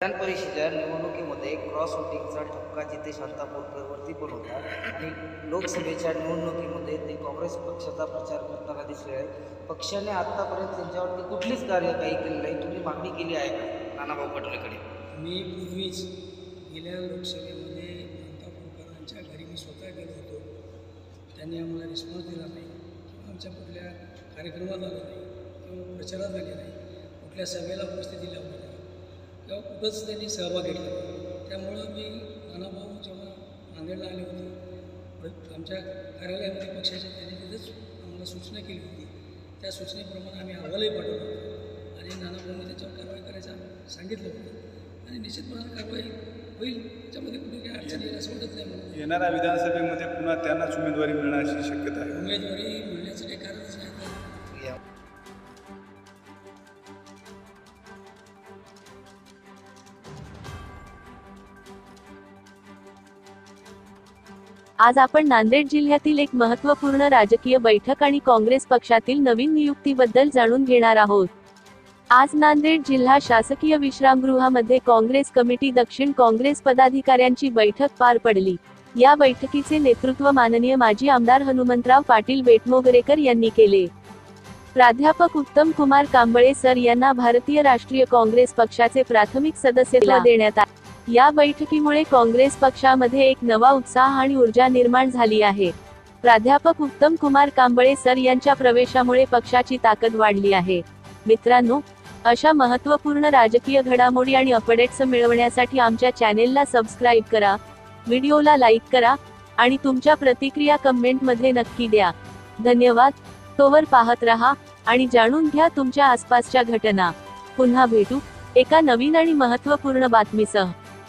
विधान परिषदेच्या निवडणुकीमध्ये क्रॉस वोटिंगचा ठपका जिथे शांता बोरकरवरती पण होता आणि लोकसभेच्या निवडणुकीमध्ये ते काँग्रेस पक्षाचा प्रचार करताना दिसले आहे पक्षाने आत्तापर्यंत त्यांच्यावरती कुठलीच कार्य काही नाही. तुम्ही मागणी केली आहे का? नानाभाऊ पटोलेकडे. मी पूर्वीच गेल्या लोकसभेमध्ये ममता कुलकर्ण्यांच्या घरी मी स्वतः गेलो होतो. त्यांनी आम्हाला रिस्पॉन्स दिला नाही. किंवा आमच्या कुठल्या कार्यक्रमात आला नाही. किंवा प्रचारात आले नाही. कुठल्या सभेला उपस्थिती लावली नाही. किंवा कुठंच त्यांनी सहभाग घेतला. त्यामुळं मी नानाभाऊ जेव्हा नांदेडला आले होते आमच्या कार्यालयामध्ये पक्षाच्या त्यांनी तिथंच आम्हाला सूचना केली होती. त्या सूचनेप्रमाणे आम्ही अहवालही पाठवला होता. आणि नानाभाऊंनी त्याच्यावर कारवाई करायचं सांगितलं होतं. आणि निश्चितपणे कारवाई होईल. त्याच्यामध्ये कुठे काही अडचण येईल असं वाटत नाही येणाऱ्या विधानसभेमध्ये पुन्हा त्यांनाच उमेदवारी मिळण्याची शक्यता आहे. उमेदवारी आज आपण नांदेड जिल्ह्यातील एक महत्त्वपूर्ण राजकीय बैठक आणि काँग्रेस पक्षातील नवीन नियुक्तीबद्दल जाणून घेणार आहोत. आज नांदेड जिल्हा शासकीय विश्रामगृहामध्ये काँग्रेस कमिटी दक्षिण काँग्रेस पदाधिकाऱ्यांची बैठक पार पडली. या बैठकीचे नेतृत्व माननीय माजी आमदार हनुमंतराव पाटील बेटमोगरेकर यांनी केले. प्राध्यापक उत्तम कुमार कांबळे सर यांना भारतीय राष्ट्रीय काँग्रेस पक्षाचे प्राथमिक सदस्यत्व देण्यात आले. या बैठकीमुळे काँग्रेस पक्षामध्ये एक नवा उत्साह आणि ऊर्जा निर्माण झाली आहे. प्राध्यापक उत्तम कुमार कांबळे सर यांच्या प्रवेशामुळे पक्षाची ताकद वाढली आहे. मित्रांनो अशा महत्त्वपूर्ण राजकीय घडामोडी आणि अपडेट्स मिळवण्यासाठी आमच्या चॅनेलला सबस्क्राईब करा व्हिडिओला लाईक करा आणि तुमच्या प्रतिक्रिया कमेंटमध्ये नक्की द्या. धन्यवाद. तोवर पाहत रहा आणि जाणून घ्या तुमच्या आसपासच्या घटना. पुन्हा भेटू एका नवीन आणि महत्त्वपूर्ण बातमीसह.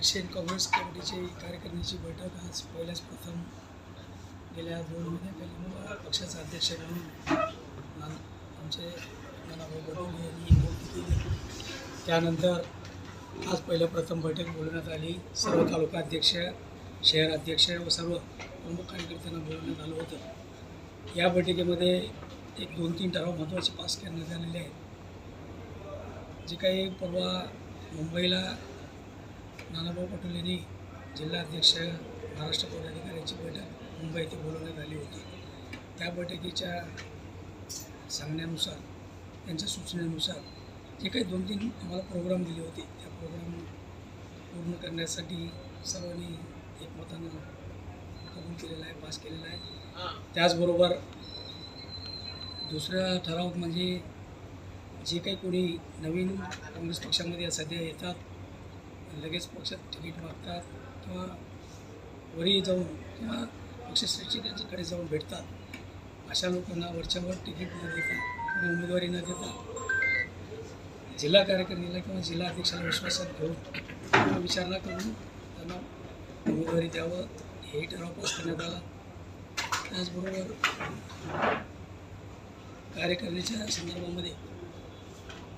दक्षिण काँग्रेस कमिटीची कार्यकारिणीची बैठक आज पहिल्याच प्रथम गेल्या दोन महिने पहिले पक्षाचा अध्यक्ष म्हणून आमचे नानाभाऊ यांनी नियुक्ती केली. त्यानंतर आज पहिलं प्रथम बैठक बोलवण्यात आली. सर्व तालुका अध्यक्ष शहर अध्यक्ष व सर्व प्रमुख कार्यकर्त्यांना बोलवण्यात आलं होतं. या बैठकीमध्ये एक दोन तीन ठराव महत्त्वाचे पास करण्यात आलेले आहेत. जे काही परवा मुंबईला नानाभाऊ पटोले यांनी जिल्हाध्यक्ष महाराष्ट्र पदाधिकाऱ्यांची बैठक मुंबई येथे बोलवण्यात आली होती. त्या बैठकीच्या सांगण्यानुसार त्यांच्या सूचनेनुसार जे काही दोन तीन आम्हाला प्रोग्राम दिले होते त्या प्रोग्राम पूर्ण करण्यासाठी सर्वांनी एकमतानं कबूल केलेला आहे पास केलेला आहे. त्याचबरोबर दुसरा ठराव म्हणजे जे काही कोणी नवीन काँग्रेस पक्षामध्ये सध्या येतात लगेच पक्षात तिकीट मागतात किंवा वरी जाऊन किंवा पक्षश्रेष्ठी त्यांच्याकडे जाऊन भेटतात. अशा लोकांना वरच्यावर तिकीट न देता किंवा उमेदवारी न देता जिल्हा कार्यकारिणीला किंवा जिल्हा अध्यक्षाला विश्वासात घेऊन किंवा विचारणा करून त्यांना उमेदवारी द्यावं हे ठराव पास करण्यात आला. त्याचबरोबर कार्यकारिणीच्या संदर्भामध्ये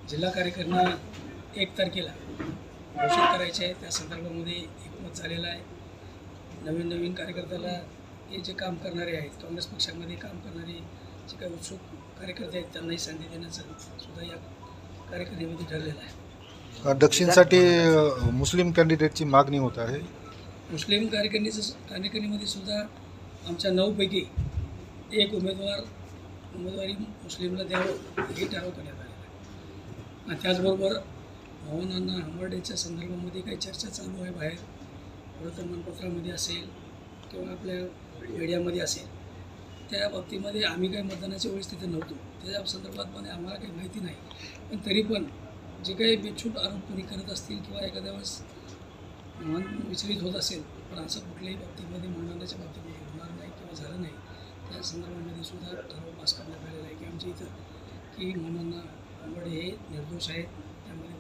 जिल्हा कार्यकारिणी एक तारखेला घोषित करायचे आहे. त्या संदर्भामध्ये एकमत झालेलं आहे. नवीन नवीन कार्यकर्त्याला हे जे काम करणारे आहेत काँग्रेस पक्षामध्ये काम करणारे जे काही उत्सुक कार्यकर्ते आहेत त्यांनाही संधी देण्याचं सुद्धा या कार्यकारिणीमध्ये ठरलेलं आहे. दक्षिणसाठी मुस्लिम कॅन्डिडेटची मागणी होत आहे. मुस्लिम कार्यकारिणीचं कार्यकारिणीमध्ये सुद्धा आमच्या नऊपैकी एक उमेदवार उमेदवारी मुस्लिमला द्यावं हे ठराव करण्यात आलेलं आहे. आणि त्याचबरोबर भावनांना हंबर्डेच्या संदर्भामध्ये काही चर्चा चालू आहे बाहेर. वर्तमानपत्रामध्ये असेल किंवा आपल्या मीडियामध्ये असेल. त्या बाबतीमध्ये आम्ही काही मतदानाच्या वेळेस तिथे नव्हतो. त्याच्या संदर्भातमध्ये आम्हाला काही माहिती नाही. पण तरी पण जे काही बेछूट आरोप कोणी करत असतील किंवा एखाद्या वेळेस मन विचलित होत असेल पण असं कुठल्याही बाबतीमध्ये मनोरंजनाच्या बाबतीमध्ये होणार नाही किंवा झालं नाही त्या संदर्भामध्ये सुद्धा ठराव पास करण्यात आलेला आहे की आमच्या इथं की मनोना आंबडे हे निर्दोष आहेत.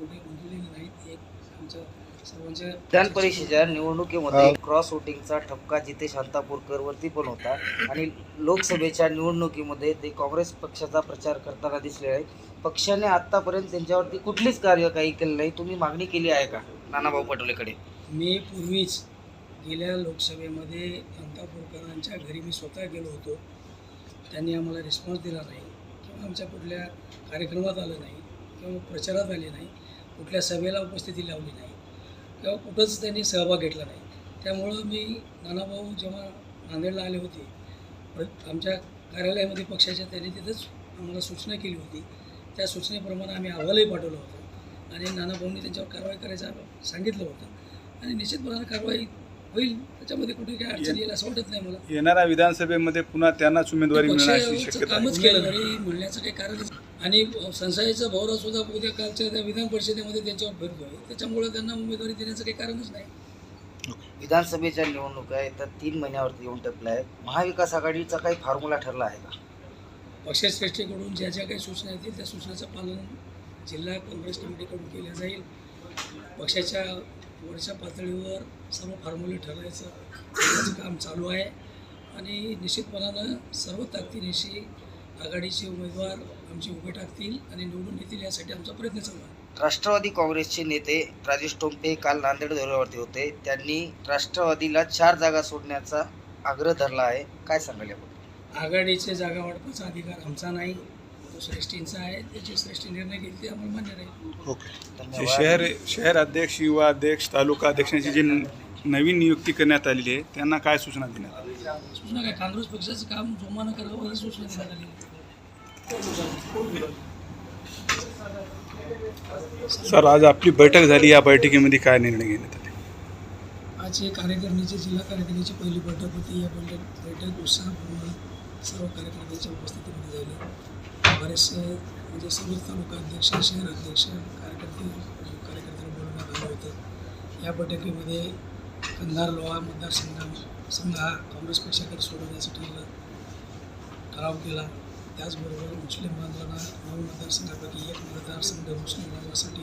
कुठे नाहीत. आमचं विधान परिषदेच्या निवडणुकीमध्ये क्रॉस वोटिंगचा ठपका जिथे शांतापूरकर वरती पण होता आणि लोकसभेच्या निवडणुकीमध्ये ते काँग्रेस पक्षाचा प्रचार करताना दिसले आहे पक्षाने आतापर्यंत त्यांच्यावरती कुठलीच कार्य काही केलं नाही. तुम्ही मागणी केली आहे का? नानाभाऊ पटोलेकडे. मी पूर्वीच गेल्या लोकसभेमध्ये अंतापूरकरांच्या घरी मी स्वतः गेलो होतो. त्यांनी आम्हाला रिस्पॉन्स दिला नाही. किंवा आमच्या कुठल्या कार्यक्रमात आलं नाही. किंवा प्रचारात आले नाही. कुठल्या सभेला उपस्थिती लावली नाही किंवा कुठंच त्यांनी सहभाग घेतला नाही. त्यामुळं मी नानाभाऊ जेव्हा नांदेडला आले होते आमच्या कार्यालयामध्ये पक्षाच्या त्यांनी तिथंच आम्हाला सूचना केली होती. त्या सूचनेप्रमाणे आम्ही अहवालही पाठवला होता आणि नानाभाऊंनी त्यांच्यावर कारवाई करायचं सांगितलं होतं. आणि निश्चितपणाने कारवाई होईल त्याच्यामध्ये कुठे काही अडचण येईल असं वाटत नाही मला. येणाऱ्या विधानसभेमध्ये पुन्हा त्यांनाच उमेदवारी शक्यता कामच केलं तरी म्हणण्याचं काही कारणच आणि संसदेचा भौरा सुद्धा उद्या कालच्या त्या विधान परिषदेमध्ये त्यांच्यावर फिरतोय त्याच्यामुळे त्यांना उमेदवारी देण्याचं काही कारणच नाही. विधानसभेच्या निवडणुका येतात तीन महिन्यावरती येऊन टपल्या आहेत. महाविकास आघाडीचा काही फॉर्म्युला ठरला आहे का? पक्षश्रेष्ठीकडून ज्या ज्या काही सूचना येतील त्या सूचनेचं पालन जिल्हा काँग्रेस कमिटीकडून केलं जाईल. पक्षाच्या वरच्या पातळीवर सर्व फॉर्म्युले ठरवायचं काम चालू आहे. आणि निश्चितपणानं सर्व ताकदीनिशी आघाडीचे उमेदवार आमचे उभे टाकतील आणि निवडून येतील यासाठी आमचा प्रयत्न चालू आहे. राष्ट्रवादी काँग्रेसचे नेते राजेश टोंपे काल नांदेड दौऱ्यावरती होते. त्यांनी राष्ट्रवादीला चार जागा सोडण्याचा आग्रह धरला आहे. काय सांगाल याबद्दल? आघाडीचे जागा वाटपाचा अधिकार आमचा नाही तो श्रेष्ठींचा आहे. त्याचे श्रेष्ठी निर्णय घेतील आम्हाला मान्य राहील ओके. शहर शहर अध्यक्ष युवा अध्यक्ष तालुका अध्यक्षांची जी न- नवीन नियुक्ती करण्यात आलेली आहे त्यांना काय सूचना देण्यात आली? सूचना काय? काँग्रेस पक्षाचं काम जोमानं करावं ही सूचना देण्यात आली. सर आज आपली बैठक झाली या बैठकीमध्ये काय निर्णय घेण्यात आले? आज हे कार्यकारिणीची जिल्हा कार्यकारिणीची पहिली बैठक होती. या बैठक बैठक उत्साहपूर्ण सर्व कार्यकर्त्यांच्या उपस्थितीमध्ये झाली. बरेचसे म्हणजे सर्व तालुका अध्यक्ष शहर अध्यक्ष कार्यकर्ते म्हणजे कार्यकर्त्यांना बोलवण्यात आलं होतं या बैठकीमध्ये कंधार लोहा मतदारसंघ संघ हा काँग्रेस पक्षाकडे सोडवण्याचं ठरलं ठराव केला. त्याचबरोबर मुस्लिम बांधवांना नऊ मतदारसंघापैकी एक मतदारसंघ मुस्लिम बांधवासाठी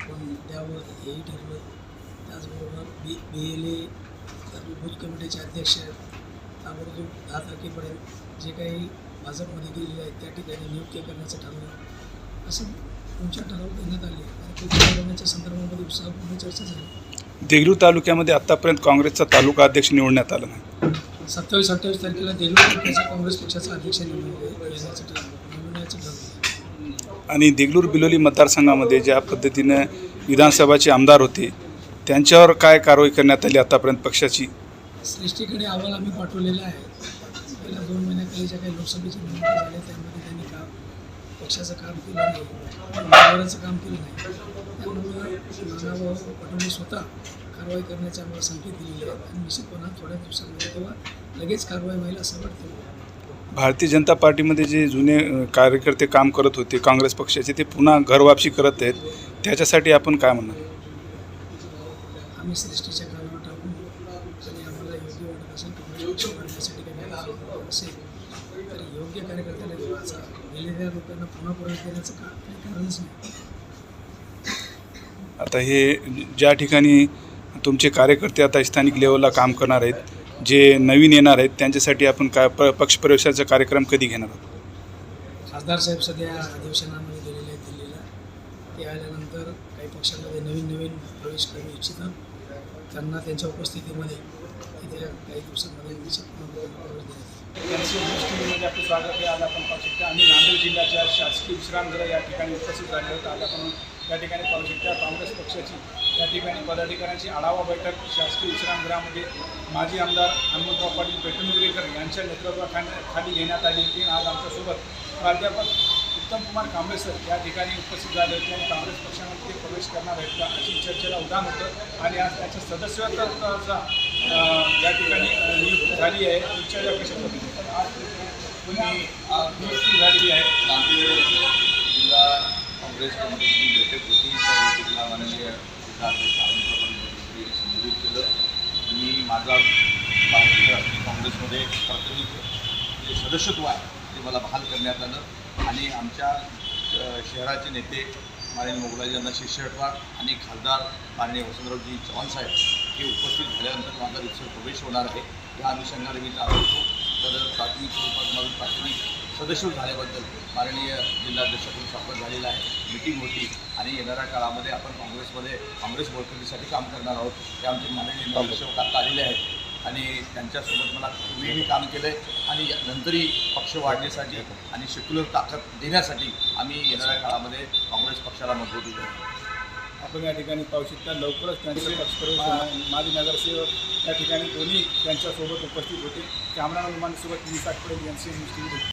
पण द्यावं हेही ठरलं. त्याचबरोबर बी बी एल ए बूथ कमिटीचे अध्यक्ष ताबडतोब दहा तारखेपर्यंत जे काही भाजपमध्ये गेलेले आहेत त्या ठिकाणी नियुक्ती करण्याचं ठरलं. असं तुमच्या ठराव करण्यात आले. आणि ते ठरवण्याच्या संदर्भामध्ये उत्साहपूर्ण चर्चा झाली. देगलूर तालुक्यामध्ये आतापर्यंत काँग्रेसचा तालुका अध्यक्ष निवडण्यात आला नाही. सत्तावीस अठ्ठावीस तारखेला देगलूर तालुक्याचा काँग्रेस पक्षाचा अध्यक्ष निवडून आणि देगलूर बिलोली मतदारसंघामध्ये ज्या पद्धतीनं विधानसभाचे आमदार होते त्यांच्यावर काय कारवाई करण्यात आली आतापर्यंत पक्षाची? सृष्टीकडे अहवाल आम्ही पाठवलेला आहे. गेल्या दोन महिन्याखाली ज्या काही लोकसभेच्या निवडणुका झाल्या त्यामध्ये त्यांनी काम पक्षाचं काम केलं नाही उमेदवाराचं काम केलं नाही त्यामुळं नानाभाऊ पटोले स्वतः कारवाई करण्याचे आम्हाला संकेत दिलेले आहेत. आणि निश्चितपणा थोड्या दिवसांमध्ये तेव्हा लगेच कारवाई व्हायला असं वाटतं. भारतीय जनता पार्टीमध्ये जे जुने कार्यकर्ते काम करत होते काँग्रेस पक्षाचे ते पुन्हा घरवापसी करत आहेत. त्याच्यासाठी आपण काय म्हणणार? आम्ही सृष्टीच्या कामावर टाकून आणि आम्हाला योग्य वाटत असेल काँग्रेस पक्ष वाढण्यासाठी काही मदत असेल तर योग्य कार्यकर्त्याला घेवायचा गेलेल्या लोकांना पुन्हा परत देण्याचं का काही कारणच नाही. आता हे ज्या ठिकाणी तुमचे कार्यकर्ते आता स्थानिक लेवलला काम करणार आहेत जे नवीन येणार आहेत त्यांच्यासाठी आपण काय प पक्षप्रवेशाचा कार्यक्रम कधी घेणार आहोत? खासदार साहेब सध्या अधिवेशनामध्ये गेलेले आहेत दिल्लीला. ते आल्यानंतर काही पक्षामध्ये नवीन नवीन प्रवेश करू इच्छितात. त्यांना त्यांच्या उपस्थितीमध्ये येत्या काही दिवसांमध्ये निश्चितपणे प्रवेश देण्यात येईल. मध्ये आपलं स्वागत आहे. आज आपण पाहू शकता आम्ही नांदेड जिल्ह्याच्या शासकीय विश्रामगृह या ठिकाणी उपस्थित झाले आहोत. आज आपण या ठिकाणी पाहू शकता काँग्रेस पक्षाची या ठिकाणी पदाधिकाऱ्यांची आढावा बैठक शासकीय विश्रामगृहामध्ये माजी आमदार हनुमंतराव पाटील पेटुनुगरेकर यांच्या नेतृत्वाखाली खाली घेण्यात आली होती. आज आमच्यासोबत प्राध्यापक उत्तम कुमार कांबळे सर या ठिकाणी उपस्थित झाले होते आणि काँग्रेस पक्षामध्ये ते प्रवेश करणार आहेत का अशी चर्चेला उदाहरण होतं. आणि आज त्याच्या सदस्यत्वाचा या ठिकाणी नियुक्ती झाली आहे. विचार कशा पद्धतीने तर आज पुन्हा नियुक्ती झालेली आहे. नांदेड जिल्हा काँग्रेस कमिटीची बैठक होती. त्या बैठकीला माननीय जिल्हाध्यक्ष आनंदराव संबोधित केलं. मी माझा महाराष्ट्र राष्ट्रीय काँग्रेसमध्ये प्राथमिक जे सदस्यत्व आहे ते मला बहाल करण्यात आलं. आणि आमच्या शहराचे नेते माननीय मोगलाजींना शिष्यटवार आणि खासदार माननीय वसंतरावजी चव्हाण साहेब हे उपस्थित झाल्यानंतर माझा उत्सव प्रवेश होणार आहे. या अनुषंगाने मी जात होतो. तर प्राथमिक स्वरूपात माझं प्राथमिक सदस्य झाल्याबद्दल माननीय जिल्हाध्यक्षाकडून स्वागत झालेलं आहे. मिटिंग होती आणि येणाऱ्या काळामध्ये आपण काँग्रेसमध्ये काँग्रेस बळकटीसाठी काम करणार आहोत ते आमचे माननीय नगरसेवक आता आलेले आहेत. आणि त्यांच्यासोबत मला पूर्वीही काम केलं आहे आणि नंतरही पक्ष वाढण्यासाठी आणि सेक्युलर ताकद देण्यासाठी आम्ही येणाऱ्या काळामध्ये काँग्रेस पक्षाला मजबूती देऊ आपण या ठिकाणी पाहू शकता लवकरच त्यांचे पक्षप्रवेश माजी नगरसेवक या ठिकाणी दोन्ही त्यांच्यासोबत उपस्थित होते. कॅमेरा सोबत मी साठपुडे यांची